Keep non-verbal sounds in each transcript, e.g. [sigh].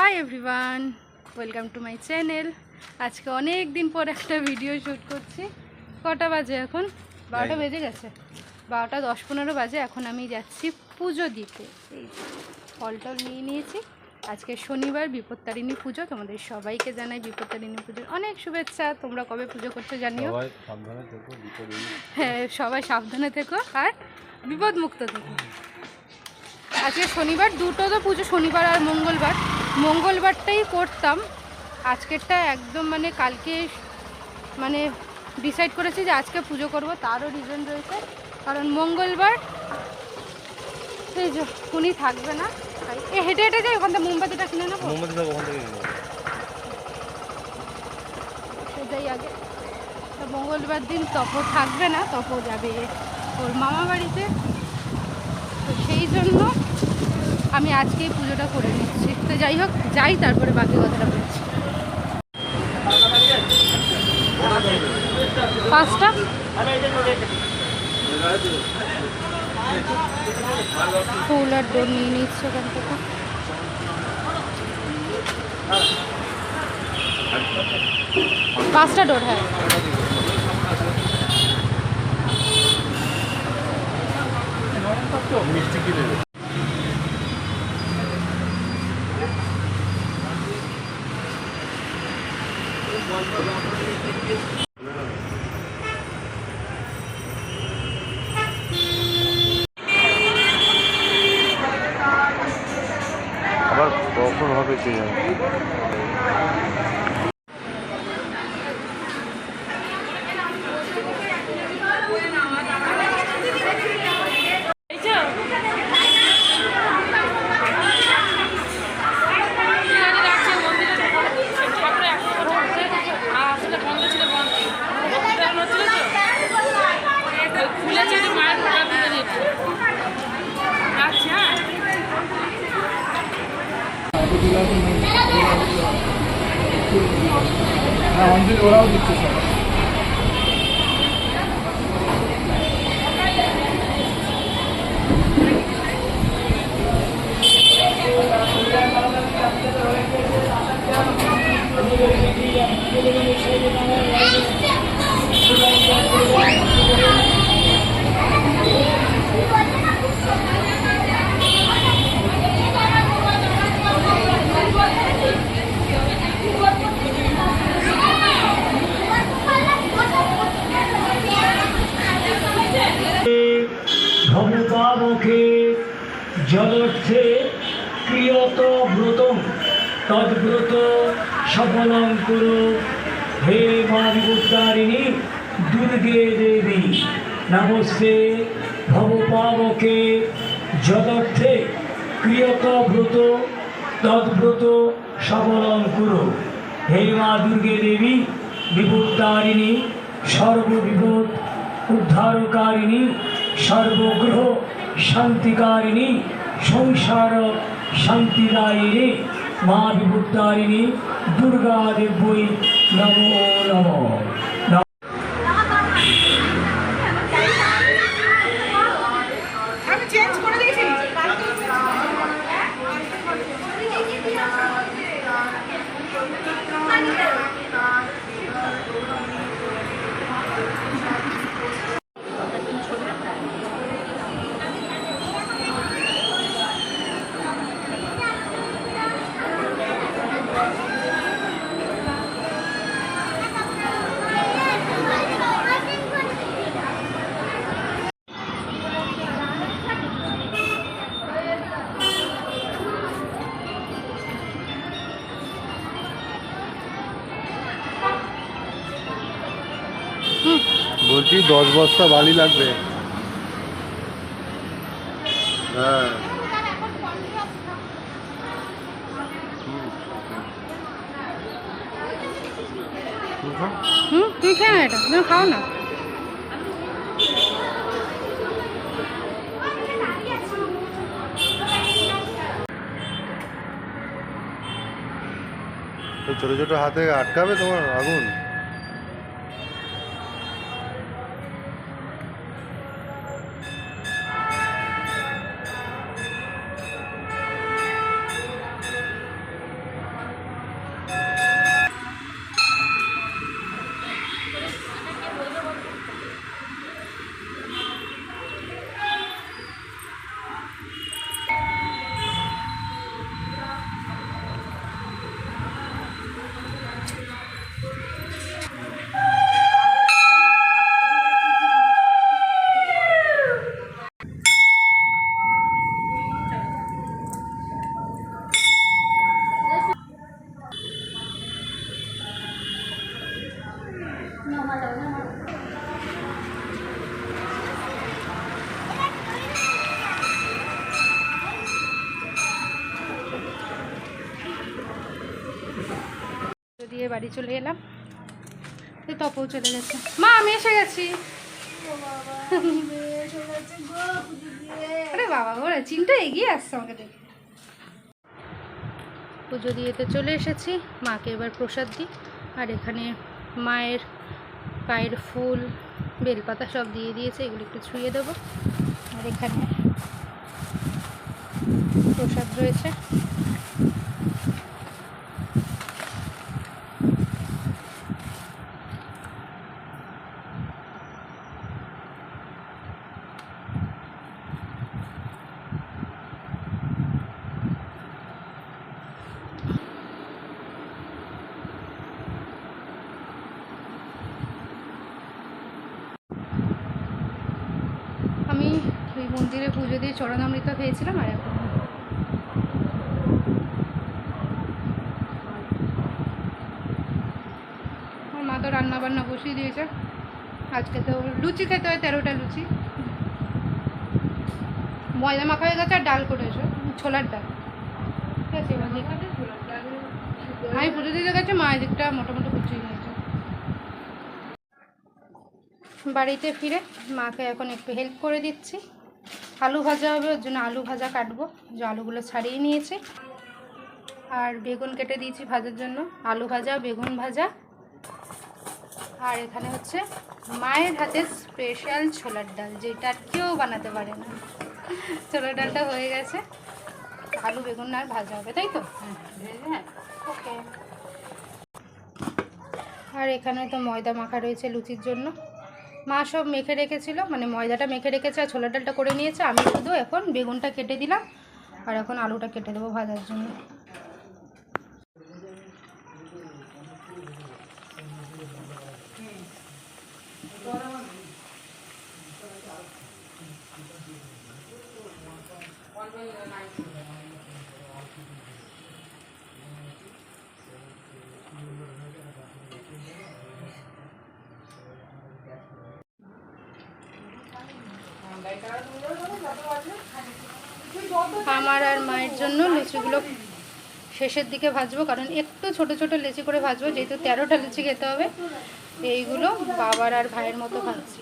Hi everyone welcome to my channel আজকে অনেক দিন পর একটা ভিডিও শ্যুট করছি। কটা বাজে এখন? বারোটা বেজে গেছে। বারোটা দশ পনেরো বাজে। এখন আমি যাচ্ছি পুজো দিতে। এই ফল টল নিয়ে নিয়েছি। আজকে শনিবার বিপত্তারিণী পুজো। তোমাদের সবাইকে জানাই বিপত্তারিণী পুজোর অনেক শুভেচ্ছা। তোমরা কবে পুজো করছ জানিও। হ্যাঁ সবাই সাবধানে থেকো। আর বিপদমুক্ত থেকো। আজকে শনিবার দুটো তো পুজো শনিবার আর মঙ্গলবার। মঙ্গলবারটাই করতাম। আজকেরটা একদম মানে কালকে মানে ডিসাইড করেছি যে আজকে পুজো করব তারও রিজন রয়েছে। কারণ মঙ্গলবার সেই যে উনি থাকবে না। এ হেঁটে হেঁটে যাই ওখান থেকে মোমবাতিটা কিনে নেব? মোমবাতি ওখান থেকে সেটাই আগে। তো মঙ্গলবার দিন তপ থাকবে না তপ যাবে ওর মামা বাড়িতে তো সেই জন্য আমি আজকেই পুজোটা করে নিচ্ছি। তো যাই হোক, যাই, তারপরে বাকি কথাটা বলছি। পাঁচটা? ফুল আর ডোর নিয়ে নিচ্ছে ওখান থেকে। পাঁচটা ডোর হ্যাঁ। মিষ্টি কি দেবে আবার কখন হবে কে জানে ওরাও দিচ্ছে সব ভবপাবকে জলর্থে ক্রিয়ত ব্রতম। তদ্ব্রত সফলং কুরু। হে মা দুর্গে দেবী, নমস্তে ভবপাবকে। জলর্থে ক্রিয়ত ব্রত, তদ্ব্রত সফলং কুরু। হে মা দুর্গে দেবী বিভুতারিণী সর্ববিপদ উদ্ধারকারিণী সর্বগ্রহ শান্তিকারিণী সংসার শান্তিদায়িনী মা বিভুতারিণী দুর্গা দেবী নমো নমঃ। বলছি দশ বস্তা বালি লাগবে। হ্যাঁ। হুম। খেয়ে না এটা তুমি খাও না। ছোট ছোট হাতে আটকাবে তোমার আগুন? দিয়ে বাড়ি চলে এলাম। তপও চলে গেছে। মা, আমি এসে গেছি। আরে বাবা, ওরা, চিন্তা এগিয়ে আসছে আমাকে দেখে। পুজো দিয়ে তো চলে এসেছি। মাকে এবার প্রসাদ দিই। আর এখানে মায়ের পায়ের ফুল, বেলপাতা সব দিয়ে দিয়েছে। এগুলো একটু ছুঁয়ে দেবো। আর এখানে প্রসাদ রয়েছে আমি ওই মন্দিরে পুজো দিয়ে চরণামৃত খেয়েছিলাম আর এখন আমার মা তো রান্না বান্না বসিয়ে দিয়েছে। আজকে তো লুচি খেতে হয় তেরোটা লুচি। ময়দা মাখা হয়ে গেছে আর ডাল করেছে, ছোলার ডাল। আমি পুজো দিতে গেছে, মা এদিকটা মোটামুটি গুছিয়ে নিয়েছে বাড়িতে ফিরে মাকে এখন একটু হেল্প করে দিচ্ছি। আলু ভাজা হবে, ওর জন্য আলু ভাজা কাটবো। যে আলুগুলো ছাড়িয়ে নিয়েছি। আর বেগুন কেটে দিয়েছি ভাজার জন্য। আলু ভাজা, বেগুন ভাজা। আর এখানে হচ্ছে মায়ের হাতে স্পেশাল ছোলার ডাল, যেটা কেউ বানাতে পারে না। ছোলার ডালটা হয়ে গেছে। আলু, বেগুন আর ভাজা হবে, তাই তো? আর এখানে তো ময়দা মাখা রয়েছে লুচির জন্য। মা সব মেখে রেখেছিল মানে ময়দাটা মেখে রেখেছে আর ছোলা ডালটা করে নিয়েছে। আমি শুধু এখন বেগুনটা কেটে দিলাম, আর এখন আলুটা কেটে দেবো ভাজার জন্য। আমার আর মায়ের জন্য লুচিগুলো শেষের দিকে ভাজবো, কারণ একটু ছোট ছোট লেচি করে ভাজবো, যেহেতু তেরোটা লুচি খেতে হবে, এইগুলো বাবার আর ভাইয়ের মতো ভাজছি।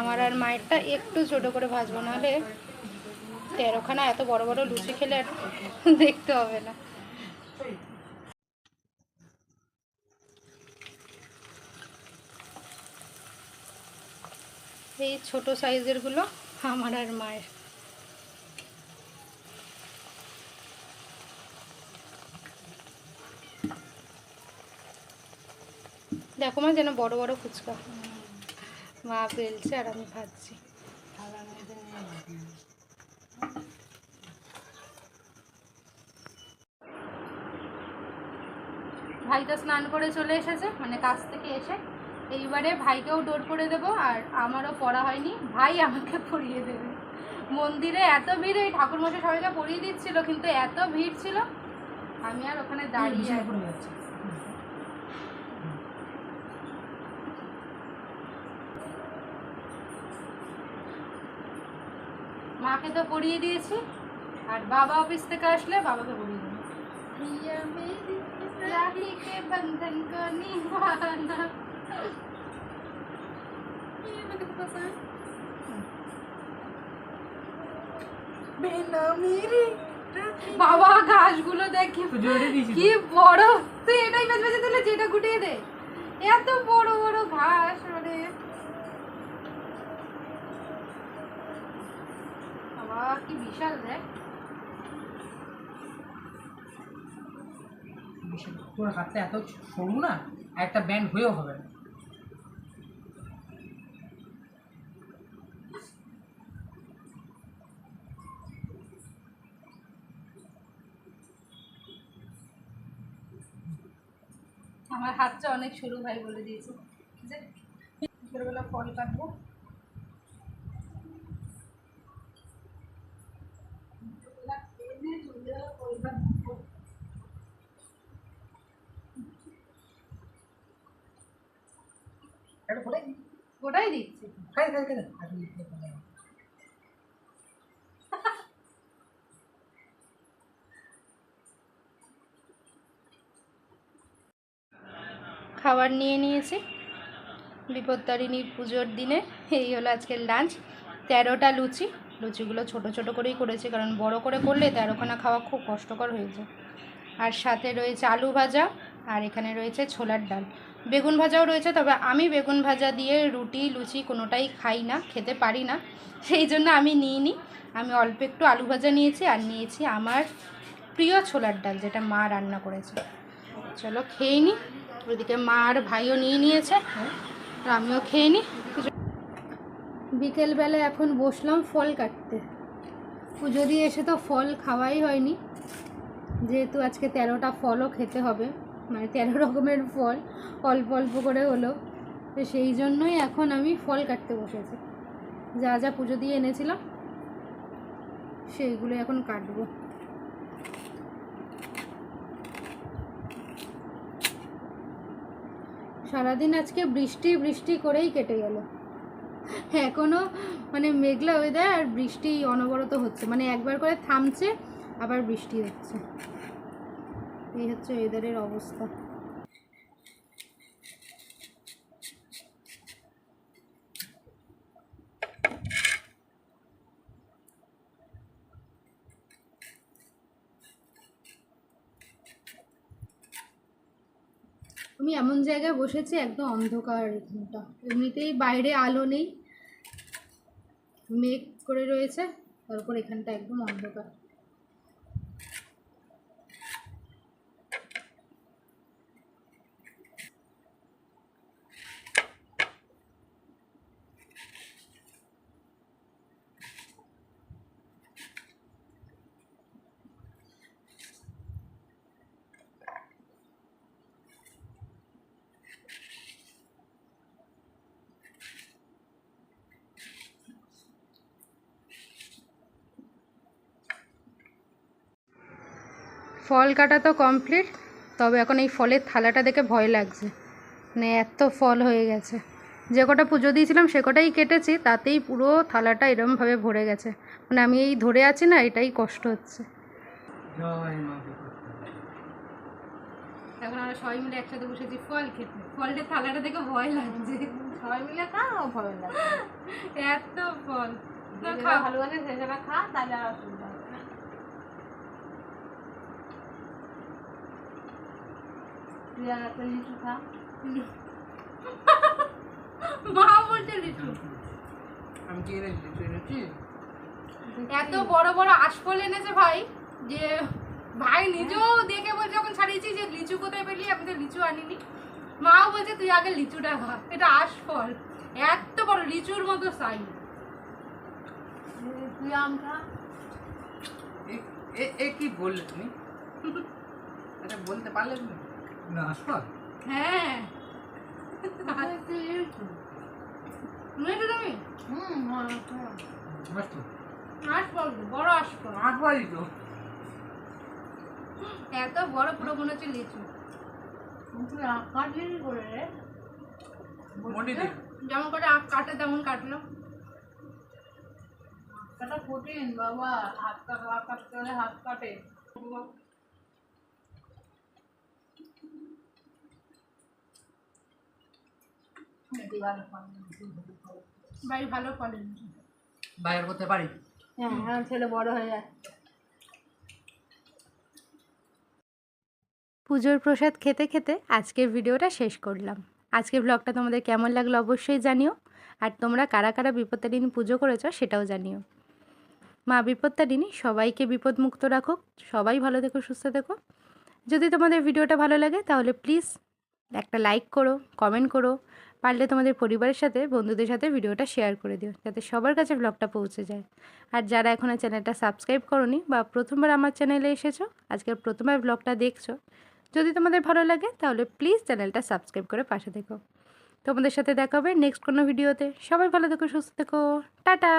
আমার আর মায়েরটা একটু ছোট করে ভাজবো, নাহলে তেরোখানা এত বড় বড় লুচি খেলে আর দেখতে হবে না। এই ছোট সাইজেরগুলো আমার আর মায়ের। দেখো মা যেন বড় বড় ফুচকা। মা বেলছে আর আমি খাচ্ছি। ভাই তো স্নান করে চলে এসেছে মানে কাছ থেকে এসে। এইবারে ভাইকেও ডোর করে দেবো আর আমারও পড়া হয়নি ভাই আমাকে পড়িয়ে দেবে। মন্দিরে এত ভিড় এই ঠাকুরমশাই সবাইকে পড়িয়ে দিচ্ছিল কিন্তু এত ভিড় ছিল আমি আর ওখানে দাঁড়িয়ে আছি। মাকে তো পড়িয়ে দিয়েছি। আর বাবা অফিস থেকে আসলে বাবাকে পড়িয়ে দেবো। বন্ধন বাবা ঘাসগুলো দেখি। কি বড়। তুই এটাই বেঁচে তুলে যেটা গুটিয়ে দে। এত বড় বড় ঘাস মানে বাবা কি বিশাল দেখ তোর হাতটা এত সরু না আর একটা ব্যান্ড হয়েও হবে না। আমার হাতটা অনেক সরু ভাই বলে দিয়েছে। যে দুপুরবেলা ফল কাটবো। দিচ্ছি। খাই খাই খাই খাবার নিয়ে নিয়েছি। বিপত্তারিণীর পুজোর দিনে এই হলো আজকের লাঞ্চ তেরোটা লুচি লুচিগুলো ছোট ছোট করেই করেছি কারণ বড় করে করলে তেরোখানা খাওয়া খুব কষ্টকর হয়ে যায়। আর সাথে রয়েছে আলু ভাজা আর এখানে রয়েছে ছোলার ডাল। বেগুন ভাজাও রয়েছে, তবে আমি বেগুন ভাজা দিয়ে রুটি, লুচি কোনোটাই খাই না, খেতে পারি না। সেই জন্য আমি নিইনি আমি অল্প একটু আলু ভাজা নিয়েছি আর নিয়েছি আমার প্রিয় ছোলার ডাল, যেটা মা রান্না করেছে। চলো খেয়ে নিই। ওইদিকে মা আর ভাইও নিয়ে নিয়েছে। আর আমিও খেয়ে নিই। বিকেলবেলা এখন বসলাম ফল কাটতে। পুজো দিয়ে এসে তো ফল খাওয়াই হয়নি। যেহেতু আজকে তেরোটা ফলও খেতে হবে। মানে তেরো রকমের ফল, অল্প অল্প করে হলো। তো সেই জন্যই এখন আমি ফল কাটতে বসেছি। যা যা পুজো দিয়ে এনেছিলাম, সেইগুলো এখন কাটবো। সারাদিন আজকে বৃষ্টি বৃষ্টি করেই কেটে গেল। এখনও মানে মেঘলা ওয়েদার আর বৃষ্টি অনবরত হচ্ছে। মানে একবার করে থামছে, আবার বৃষ্টি হচ্ছে। এই হচ্ছে ওয়েদারের অবস্থা। আমি এমন জায়গায় বসেছি, একদম অন্ধকার এখানটা। এমনিতেই বাইরে আলো নেই। মেঘ করে রয়েছে, তারপর এখানটা একদম অন্ধকার। ফল কাটা তো কমপ্লিট তবে এখন এই ফলের থালাটা দেখে ভয় লাগছে। মানে এত ফল হয়ে গেছে। যে কটা পুজো দিয়েছিলাম সে কটাই কেটেছি তাতেই পুরো থালাটা এরমভাবে ভরে গেছে। মানে আমি এই ধরে আছি না এটাই কষ্ট হচ্ছে। এখন আমরা সবাই মিলে একসাথে বসেছি ফল খেতে। ফলের থালাটা দেখে ভয় লাগছে। সবাই মিলে খাও ভালো লাগে এত ফল। খা ভালো সেটা খা তাহলে আর অসুবিধা হবে না। তুই আর একটা লিচু খা। [laughs] মা বলছে লিচু। আমি কি এনেছি লিচু এনেছি? এত বড় বড় আশফল এনেছে ভাই যে ভাই নিজেও দেখে বলছে যখন ছাড়িয়েছি যে লিচু কোথায় পেলি? আমি তো লিচু আনিনি। মাও বলছে তুই আগে লিচুটা খা এটা আশফল। এত বড় লিচুর মতো সাইজ তুই আম খা। এ- কি বললে তুমি? এটা [laughs] বলতে পারলে তুমি? না হ্যাঁ। তুমি? হুম বড় আসফলই তো। এত বড় পুরো মনে হচ্ছে লিচু। তুই আম কাটলি করে রে? যেমন করে আখ কাটে তেমন কাটলো। কাটা কঠিন বাবা। হাত কাটা হাত কাটতে হলে হাত কাটে এটি ভালো ফল। বাড়ি ভালো এনেছে বাইরে করতে পারি? হ্যাঁ ছেলে বড় হয়ে যায়। পুজোর প্রসাদ খেতে খেতে আজকের ভিডিওটা শেষ করলাম। আজকের ব্লগটা তোমাদের কেমন লাগল অবশ্যই জানিও। আর তোমরা কারা কারা বিপত্তারিণী পুজো করেছ সেটাও জানিও। মা বিপত্তারিণী সবাইকে বিপদমুক্ত রাখুক। সবাই ভালো থেকো সুস্থ থেকো। যদি তোমাদের ভিডিওটা ভালো লাগে তাহলে প্লিজ একটা লাইক করো কমেন্ট করো, পারলে তোমাদের পরিবারের সাথে, বন্ধুদের সাথে ভিডিওটা শেয়ার করে দিও, যাতে সবার কাছে ব্লগটা পৌঁছে যায়। আর যারা এখনও চ্যানেলটা সাবস্ক্রাইব করনি বা প্রথমবার আমার চ্যানেলে এসেছ, আজকের প্রথমবার ব্লগটা দেখছ, যদি তোমাদের ভালো লাগে, তাহলে প্লিজ চ্যানেলটা সাবস্ক্রাইব করে পাশে থেকো। তোমাদের সাথে দেখা হবে নেক্সট কোনো ভিডিওতে সবাই ভালো থেকো, সুস্থ থেকো। টাটা!